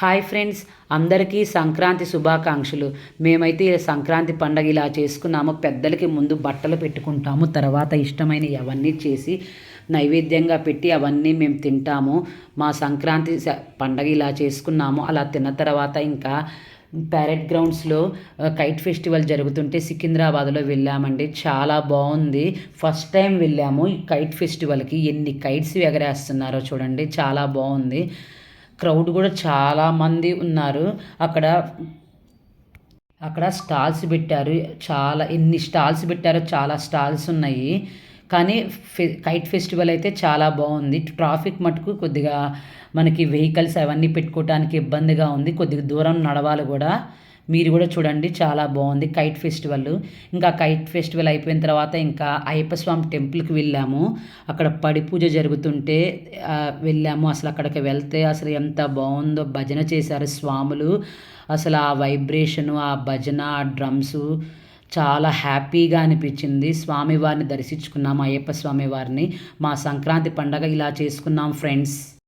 Hi friends అందరికీ సంక్రాంతి శుభాకాంక్షలు. మేమైతే సంక్రాంతి పండగ ఇలా చేసుకున్నాము. పెద్దలకి ముందు బట్టలు పెట్టుకుంటాము. తర్వాత ఇష్టమైన అవన్నీ చేసి నైవేద్యంగా పెట్టి అవన్నీ మేము తింటాము. మా సంక్రాంతి పండగ ఇలా చేసుకున్నాము. అలా తిన్న తర్వాత ఇంకా ప్యారెట్ గ్రౌండ్స్లో కైట్ ఫెస్టివల్ జరుగుతుంటే సికింద్రాబాద్లో వెళ్ళామండి. చాలా బాగుంది. ఫస్ట్ టైం వెళ్ళాము ఈ కైట్ ఫెస్టివల్కి. ఎన్ని కైట్స్ ఎగరేస్తున్నారో చూడండి. చాలా బాగుంది. క్రౌడ్ కూడా చాలా మంది ఉన్నారు. అక్కడ అక్కడ స్టాల్స్ పెట్టారు. చాలా ఎన్ని స్టాల్స్ పెట్టారో చాలా స్టాల్స్ ఉన్నాయి. కానీ ఫె కైట్ ఫెస్టివల్ అయితే చాలా బాగుంది. ట్రాఫిక్ మటుకు కొద్దిగా మనకి వెహికల్స్ అవన్నీ పెట్టుకోవడానికి ఇబ్బందిగా ఉంది. కొద్దిగా దూరం నడవాలి కూడా. మీరు కూడా చూడండి చాలా బాగుంది. Kite festival. ఇంకా కైట్ ఫెస్టివల్ అయిపోయిన తర్వాత ఇంకా అయ్యప్ప స్వామి టెంపుల్కి వెళ్ళాము. అక్కడ పడి పూజ జరుగుతుంటే వెళ్ళాము. అసలు అక్కడికి వెళ్తే అసలు ఎంత బాగుందో భజన చేశారు స్వాములు. అసలు ఆ వైబ్రేషను ఆ భజన ఆ డ్రమ్స్ చాలా హ్యాపీగా అనిపించింది. స్వామివారిని దర్శించుకున్నాము అయ్యప్ప స్వామి వారిని. మా సంక్రాంతి పండగ ఇలా చేసుకున్నాం ఫ్రెండ్స్.